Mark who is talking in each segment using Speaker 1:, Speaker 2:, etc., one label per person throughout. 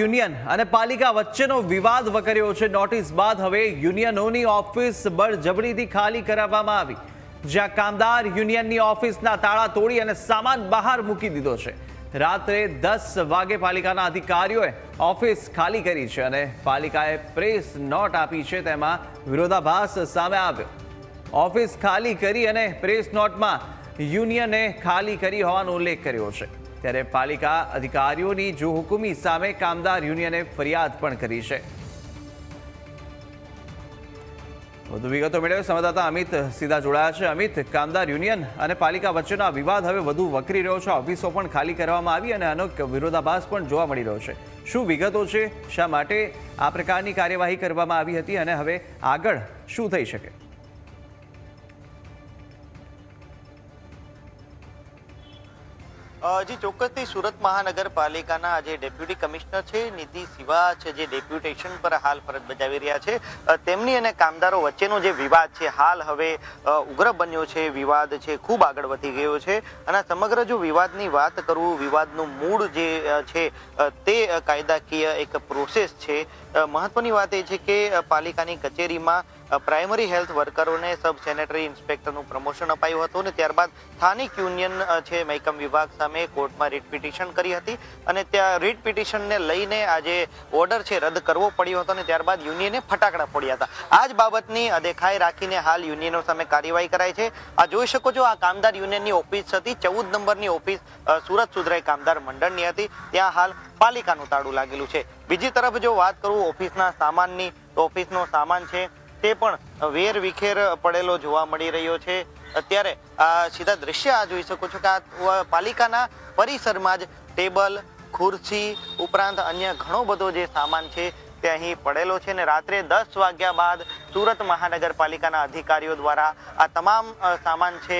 Speaker 1: Union અને પાલિકા વચ્ચેનો વિવાદ વકર્યો છે. નોટિસ બાદ હવે યુનિયનોની ઓફિસ બળજબરીથી ખાલી કરાવવામાં આવી. જ્યાં કામદાર યુનિયનની ઓફિસના તાળા તોડી અને સામાન બહાર મૂકી દીધો છે. રાત્રે દસ વાગે પાલિકાના અધિકારીઓએ ઓફિસ ખાલી કરી છે અને પાલિકાએ પ્રેસ નોટ આપી છે તેમાં વિરોધાભાસ સામે આવ્યો. ઓફિસ ખાલી કરી અને પ્રેસ નોટમાં યુનિયને ખાલી કરી હોવાનો ઉલ્લેખ કર્યો છે. ત્યારે પાલિકા અધિકારીઓની જોહુકુમી સામે કામદાર યુનિયને ફરિયાદ પણ કરી છે. વધુ વિગતો મેળવે સંવાદદાતા અમિત સીધા જોડાયા છે. અમિત, કામદાર યુનિયન અને પાલિકા વચ્ચેનો વિવાદ હવે વધુ વકરી રહ્યો છે. ઓફિસો પણ ખાલી કરવામાં આવી અને આનો વિરોધાભાસ પણ જોવા મળી રહ્યો છે. શું વિગતો છે? શા માટે આ પ્રકારની કાર્યવાહી કરવામાં આવી હતી અને હવે આગળ શું થઈ શકે?
Speaker 2: જી, ચોક્કસથી સુરત મહાનગરપાલિકાના જે ડેપ્યુટી કમિશનર છે, નિધિ સિવા છે, જે ડેપ્યુટેશન પર હાલ ફરજ બજાવી રહ્યા છે તેમની અને કામદારો વચ્ચેનો જે વિવાદ છે, હાલ હવે ઉગ્ર બન્યો છે, વિવાદ છે, ખૂબ આગળ વધી ગયો છે અને સમગ્ર જો વિવાદની વાત કરું, વિવાદનું મૂળ જે છે તે કાયદાકીય એક પ્રોસેસ છે મહત્વની વાત એ છે કે પાલિકાની કચેરીમાં પ્રાઇમરી હેલ્થ વર્કરોને સબ સેનેટરી ઇન્સ્પેક્ટરનું પ્રમોશન અપાયું હતું અને ત્યારબાદ સ્થાનિક યુનિયન છે, મહેકમ વિભાગ સામે કોર્ટમાં રીટ પિટિશન કરી હતી અને ત્યાં રીટ પિટિશનને લઈને આજે ઓર્ડર છે, રદ કરવો પડ્યો હતો અને ત્યારબાદ યુનિયને ફટાકડા પડ્યા હતા. આ જ બાબતની અદેખાઈ રાખીને હાલ યુનિયનો સામે કાર્યવાહી કરાય છે. આ જોઈ શકો છો, આ કામદાર યુનિયનની ઓફિસ હતી, ચૌદ નંબરની ઓફિસ સુરત સુધરાઈ કામદાર મંડળની હતી. ત્યાં હાલ પાલિકાનું તાળું લાગેલું છે. બીજી તરફ જો વાત કરું ઓફિસના સામાનની, તો ઓફિસનો સામાન છે તે પણ વેર વિખેર પડેલો જોવા મળી રહ્યો છે. અત્યારે આ સીધા દ્રશ્ય આ જોઈ શકો છો કે આ પાલિકાના પરિસરમાં જ ટેબલ, ખુરશી ઉપરાંત અન્ય ઘણો બધો જે સામાન છે તે અહીં પડેલો છે અને રાત્રે દસ વાગ્યા બાદ સુરત મહાનગરપાલિકાના અધિકારીઓ દ્વારા આ તમામ સામાન છે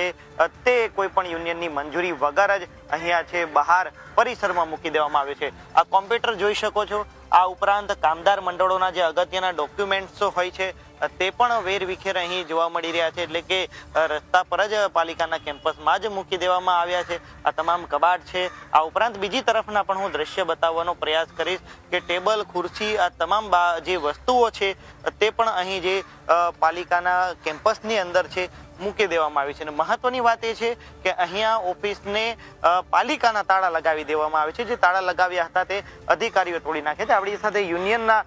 Speaker 2: તે કોઈ પણ યુનિયનની મંજૂરી વગર જ અહીંયા છે બહાર પરિસરમાં મૂકી દેવામાં આવે છે. આ કોમ્પ્યુટર જોઈ શકો છો. આ ઉપરાંત કામદાર મંડળોના જે અગત્યના ડોક્યુમેન્ટ્સ હોય છે, તે પણ વેર વિખેર અહીં જોવા મળી રહ્યા છે. એટલે કે રસ્તા પર જ પાલિકાના કેમ્પસમાં જ મૂકી દેવામાં આવ્યા છે. આ તમામ કબાટ છે. આ ઉપરાંત બીજી તરફના પણ હું દ્રશ્ય બતાવવાનો પ્રયાસ કરીશ કે ટેબલ, ખુરશી, આ તમામ જે વસ્તુઓ છે, તે પણ અહીં જે પાલિકાના કેમ્પસની અંદર છે. મૂકી દેવામાં આવી છે. અને મહત્વની વાત એ છે કે અહીંયા ઓફિસને પાલિકાના તાળા લગાવી દેવામાં આવે છે. જે તાળા લગાવ્યા હતા તે અધિકારીઓ તોડી નાખે છે. આપણી સાથે યુનિયનના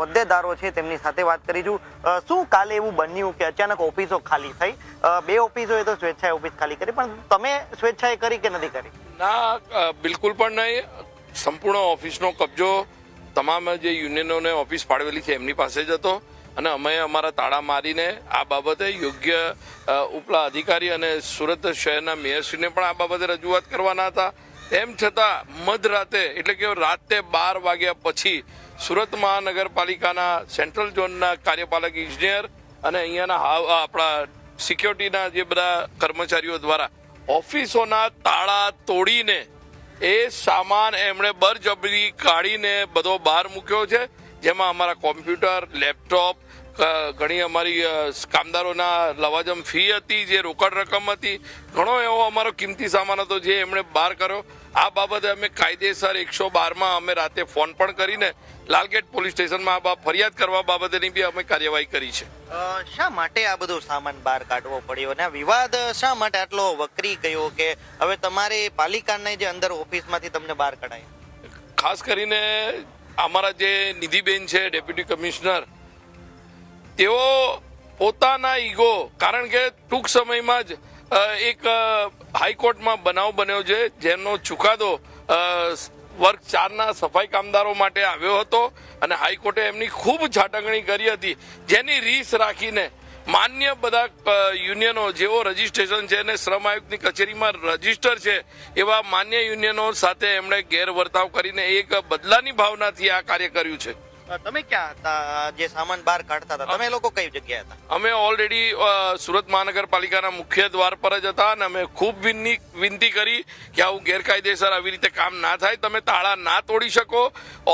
Speaker 2: હોદ્દેદારો છે તેમની સાથે વાત કરીશું શું કાલે એવું બન્યું કે અચાનક ઓફિસો ખાલી થઈ? બે ઓફિસોએ તો સ્વેચ્છાએ ઓફિસ ખાલી કરી, પણ તમે સ્વેચ્છાએ કરી કે નથી કરી?
Speaker 3: ના બિલકુલ પણ નહીં. સંપૂર્ણ ઓફિસનો કબજો તમામ જે યુનિયનોને ઓફિસ ફાળવેલી છે એમની પાસે જ હતો. અને અમે અમારા તાળા મારીને આ બાબતે યોગ્ય ઉપલા અધિકારી અને સુરત શહેરના મેયરશ્રીને પણ આ બાબતે રજૂઆત કરવાના હતા. તેમ છતાં મધરાતે એટલે કે રાતે બાર વાગ્યા પછી સુરત મહાનગરપાલિકાના સેન્ટ્રલ ઝોનના કાર્યપાલક ઇજનેર અને અહીંયાના આપણા સિક્યોરિટીના જે બધા કર્મચારીઓ દ્વારા ઓફિસોના તાળા તોડીને એ સામાન એમણે બરજબરી કાઢીને બધો બહાર મૂક્યો છે. જેમાં અમારા કોમ્પ્યુટર લેપટોપ ઘણી અમારી કામદારોના લવાજમ ફી હતી જે રોકડ રકમ હતી. ઘણો એવો અમારો કિંમતી સામાન હતો જે એમણે બહાર કર્યો. આ બાબતે અમે કાયદેસર એકસો બારમાં અમે રાતે ફોન પણ કરીને લાલગેટ પોલીસ સ્ટેશનમાં આ ફરિયાદ કરવા બાબતેની બી અમે કાર્યવાહી કરી છે.
Speaker 2: શા માટે આ બધો સામાન બહાર કાઢવો પડ્યો અને વિવાદ શા માટે આટલો વકરી ગયો કે હવે તમારે પાલિકાને જે અંદર ઓફિસમાંથી તમને બહાર કઢાય?
Speaker 3: ખાસ કરીને અમારા જે નિધિબેન છે, ડેપ્યુટી કમિશનર, તેઓ પોતાના ઈગો, કારણ કે ટૂંક સમયમાં જ એક હાઈકોર્ટમાં બનાવ બન્યો છે, જેનો ચુકાદો વર્ગ ચારના સફાઈ કામદારો માટે આવ્યો હતો અને હાઈકોર્ટે એમની ખૂબ છાટકણી કરી હતી, જેની રીસ રાખીને માન્ય બધા યુનિયનો જેઓ રજીસ્ટ્રેશન છે અને શ્રમ આયુક્તની કચેરીમાં રજિસ્ટર છે, એવા માન્ય યુનિયનો સાથે એમણે ગેરવર્તાવ કરીને એક બદલાની ભાવનાથી આ કાર્ય કર્યું છે.
Speaker 2: તમે ક્યાં હતા? જે સામાન બહાર કાઢતા હતા તમે લોકો કઈ જગ્યાએ હતા?
Speaker 3: અમે ઓલરેડી સુરત મહાનગરપાલિકાના મુખ્ય દ્વાર પર જ હતા અને અમે ખૂબ વિનંતી કરી કે આવું ગેરકાયદેસર આવી રીતે કામ ના થાય. તમે તાળા ના તોડી શકો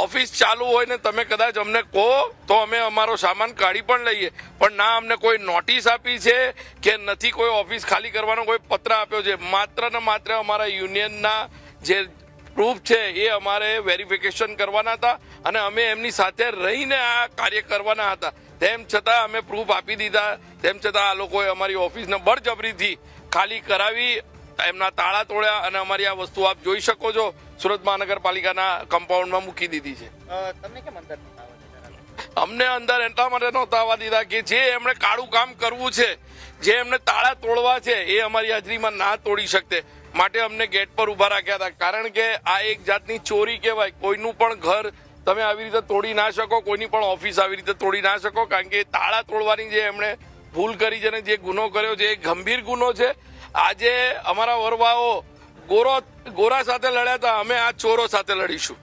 Speaker 3: ઓફિસ ચાલુ હોય ને તમે કદાચ અમને કહો તો અમે અમારો સામાન કાઢી પણ લઈએ. પણ ના અમને કોઈ નોટિસ આપી છે કે નથી કોઈ ઓફિસ ખાલી કરવાનો કોઈ પત્ર આપ્યો છે? માત્ર ને માત્ર અમારા યુનિયનના જે પ્રૂફ છે એ અમારે વેરિફિકેશન કરવાના હતા અને અમે એમની સાથે રહીને આ કાર્ય કરવાના હતા. તેમ છતાં અમે પ્રૂફ આપી દીધા. તેમ છતાં આ લોકોએ અમારી ઓફિસને બળજબરીથી ખાલી કરાવી એમના તાળા તોડ્યા અને અમારી આ વસ્તુ આપ જોઈ શકો છો. સુરત મહાનગરપાલિકાના કમ્પાઉન્ડમાં મૂકી દીધી છે? અમને અંદર એટલા માટે નહોતા આવવા દીધા કે જે એમણે કાળું કામ કરવું છે જે એમને તાળા તોડવા છે એ અમારી હાજરીમાં ના તોડી શકતે. માટે અમને ગેટ પર ઊભા રાખ્યા હતા. કારણ કે આ એક જાતની ચોરી કહેવાય. કોઈનું પણ ઘર તમે આવી રીતે તોડી ના શકો કોઈની પણ ઓફિસ આવી રીતે તોડી ના શકો કારણ કે તાળા તોડવાની જે એમણે ભૂલ કરી છે અને જે ગુનો કર્યો છે એ ગંભીર ગુનો છે. આજે અમારા વરવાઓ ગોરો ગોરા સાથે લડ્યા હતા. અમે આ ચોરો સાથે લડીશું.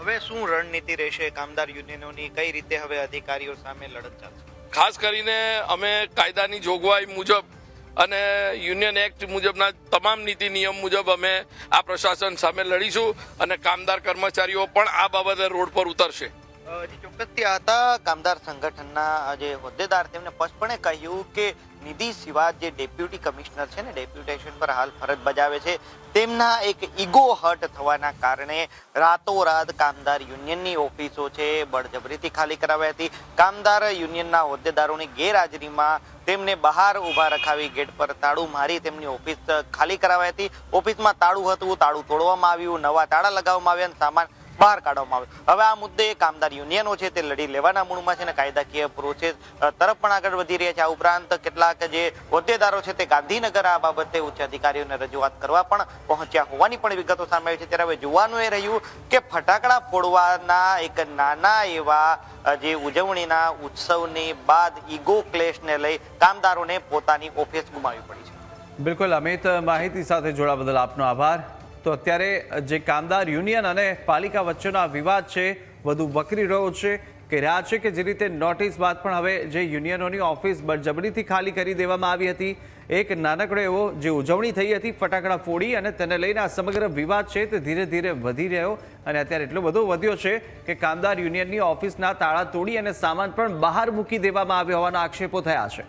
Speaker 2: હવે શું રણનીતિ રહેશે? કામદાર યુનિયનોની કઈ રીતે હવે અધિકારીઓ સામે લડત ચાલશે?
Speaker 3: ખાસ કરીને અમે કાયદાની જોગવાઈ મુજબ અને યુનિયન એક્ટ મુજબના તમામ નીતિ નિયમ મુજબ અમે આ પ્રશાસન સામે લડીશું અને કામદાર કર્મચારીઓ પણ આ બાબતે રોડ પર ઉતરશે.
Speaker 2: ચોક્કસથી હતા કામદાર સંગઠનના જે હોદ્દેદાર તેમને સ્પષ્ટપણે કહ્યું કે નિધિ સિવા જે ડેપ્યુટી કમિશનર છે ને, ડેપ્યુટેશન પર હાલ ફરજ બજાવે છે, તેમના એક ઈગો હર્ટ થવાના કારણે રાતોરાત કામદાર યુનિયનની ઓફિસો છે, બળજબરીથી ખાલી કરાવી હતી. કામદાર યુનિયનના હોદ્દેદારોની ગેરહાજરીમાં તેમને બહાર ઊભા રખાવી ગેટ પર તાળું મારી તેમની ઓફિસ ખાલી કરાવી હતી. ઓફિસમાં તાળું હતું, તાળું તોડવામાં આવ્યું, નવા તાળા લગાવવામાં આવ્યા અને સામાન બહાર કાઢવામાં આવ્યો હવે આ મુદ્દે કામદાર યુનિયનો છે, તે લડી લેવાના મૂળમાં છે અને કાયદાકીય પ્રોસેસ તરફ પણ આગળ વધી રહ્યા છે. આ ઉપરાંત કેટલાક જે હોદ્દેદારો છે, તે ગાંધીનગર આ બાબતે ઉચ્ચ અધિકારીઓને રજૂઆત કરવા પણ પહોંચ્યા હોવાની પણ વિગતો સામે આવી છે. ત્યારે હવે જોવાનું એ રહ્યું કે ફટાકડા ફોડવાના એક નાના એવા જે ઉજવણીના ઉત્સવની બાદ ઈગો ક્લેશને લઈ કામદારોને પોતાની ઓફિસ ગુમાવવી પડી છે.
Speaker 1: બિલકુલ, અમિત, માહિતી સાથે જોડા બદલ આપનો આભાર. તો અત્યારે જે કામદાર યુનિયન અને પાલિકા વચ્ચેનો આ વિવાદ છે, વધુ વકરી રહ્યો છે, કે રહ્યા છે કે જે રીતે નોટિસ બાદ પણ હવે જે યુનિયનોની ઓફિસ બળજબરીથી ખાલી કરી દેવામાં આવી હતી, એક નાનકડો એવો જે ઉજવણી થઈ હતી, ફટાકડા ફોડી અને તેને લઈને આ સમગ્ર વિવાદ છે તે ધીરે ધીરે વધી રહ્યો અને અત્યારે એટલો બધો વધ્યો છે કે કામદાર યુનિયનની ઓફિસના તાળા તોડી અને સામાન પણ બહાર મૂકી દેવામાં આવ્યો હોવાના આક્ષેપો થયા છે.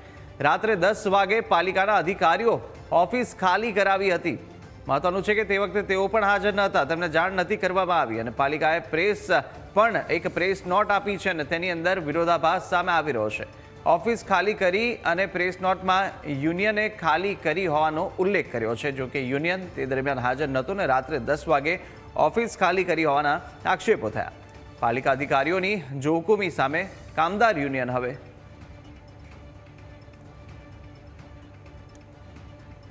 Speaker 1: રાત્રે દસ વાગે પાલિકાના અધિકારીઓ ઓફિસ ખાલી કરાવી હતી. મહત્વનું છે કે તે વખતે તેઓ પણ હાજર ન હતા. તેમને જાણ નથી કરવામાં આવી અને પાલિકાએ પ્રેસ પણ એક પ્રેસ નોટ આપી છે અને તેની અંદર વિરોધાભાસ સામે આવી રહ્યો છે. ઓફિસ ખાલી કરી અને પ્રેસ નોટમાં યુનિયને ખાલી કરી હોવાનો ઉલ્લેખ કર્યો છે. જો કે યુનિયન તે દરમિયાન હાજર નહોતું ને રાત્રે દસ વાગે ઓફિસ ખાલી કરી હોવાના આક્ષેપો થયા. પાલિકા અધિકારીઓની જોહુકુમી સામે કામદાર યુનિયન હવે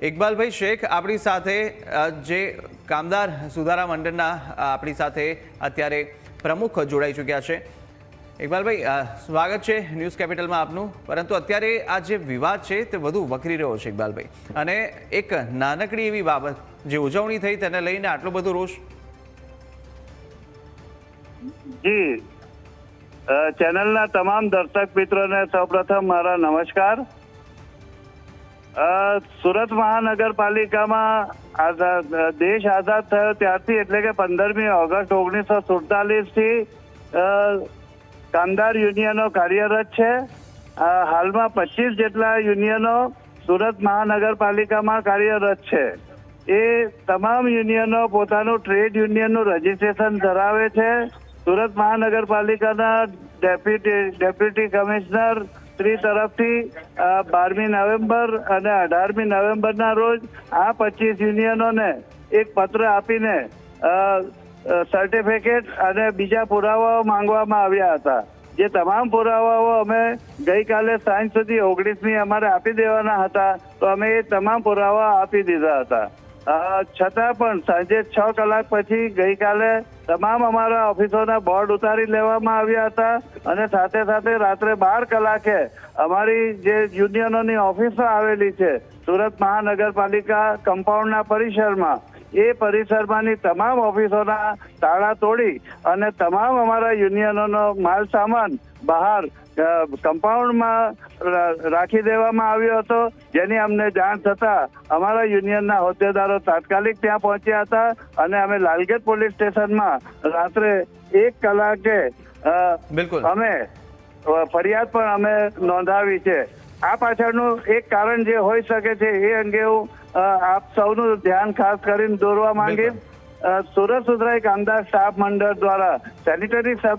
Speaker 1: ઇકબાલભાઈ શેખ આપણી સાથે જે કામદાર સુધારા મંડળના આપણી સાથે અત્યારે પ્રમુખ જોડાઈ ચૂક્યા છે. ઇકબાલભાઈ સ્વાગત છે ન્યૂઝ કેપિટલમાં આપનું. પરંતુ અત્યારે આ જે વિવાદ છે તે વધુ વકરી રહ્યો છે, ઇકબાલભાઈ. અને એક નાનકડી એવી બાબત, જે ઉજવણી થઈ તેને લઈને આટલો બધો રોષ.
Speaker 4: જી. ચેનલના તમામ દર્શક મિત્રોને સૌપ્રથમ મારા નમસ્કાર. સુરત મહાનગરપાલિકામાં આઝાદ દેશ આઝાદ થયો ત્યારથી એટલે કે પંદરમી ઓગસ્ટ ઓગણીસો સુડતાલીસથી કામદાર યુનિયનો કાર્યરત છે. હાલમાં પચીસ જેટલા યુનિયનો સુરત મહાનગરપાલિકામાં કાર્યરત છે. એ તમામ યુનિયનો પોતાનું ટ્રેડ યુનિયનનું રજિસ્ટ્રેશન ધરાવે છે. સુરત મહાનગરપાલિકાના ડેપ્યુટી ડેપ્યુટી કમિશનર શ્રી તરફથી બારમી નવેમ્બર અને અઢારમી નવેમ્બરના રોજ આ પચીસ યુનિયનોને એક પત્ર આપીને સર્ટિફિકેટ અને બીજા પુરાવાઓ માંગવામાં આવ્યા હતા. જે તમામ પુરાવાઓ અમે ગઈકાલે સાંજ સુધી ઓગણીસમી અમારે આપી દેવાના હતા, તો અમે એ તમામ પુરાવા આપી દીધા હતા. છતાં પણ સાંજે છ કલાક પછી ગઈકાલે તમામ અમારા ઓફિસોના બોર્ડ ઉતારી લેવામાં આવ્યા હતા અને સાથે સાથે રાત્રે બાર કલાકે અમારી જે યુનિયનોની ઓફિસો આવેલી છે, સુરત મહાનગરપાલિકા કમ્પાઉન્ડના પરિસરમાં એ પરિસરમાંની તમામ ઓફિસોના તાળા તોડી અને તમામ અમારા યુનિયનોનો માલ સામાન બહાર કમ્પાઉન્ડમાં રાખી દેવામાં આવ્યો હતો જેની અમને જાણ થતા અમારા યુનિયનના હોદ્દેદારો તાત્કાલિક ત્યાં પહોંચ્યા હતા અને અમે લાલગેટ પોલીસ સ્ટેશનમાં રાત્રે એક કલાકે
Speaker 1: બિલકુલ.
Speaker 4: અમે ફરિયાદ પણ અમે નોંધાવી છે. આ પાછળનું એક કારણ જે હોઈ શકે છે એ અંગે હું આપ સૌનું ધ્યાન ખાસ કરીને દોરવા માંગીશ. સુરત સુધરા એક સુધરાઈ સ્ટાફ મંડળ દ્વારા સેનિટરી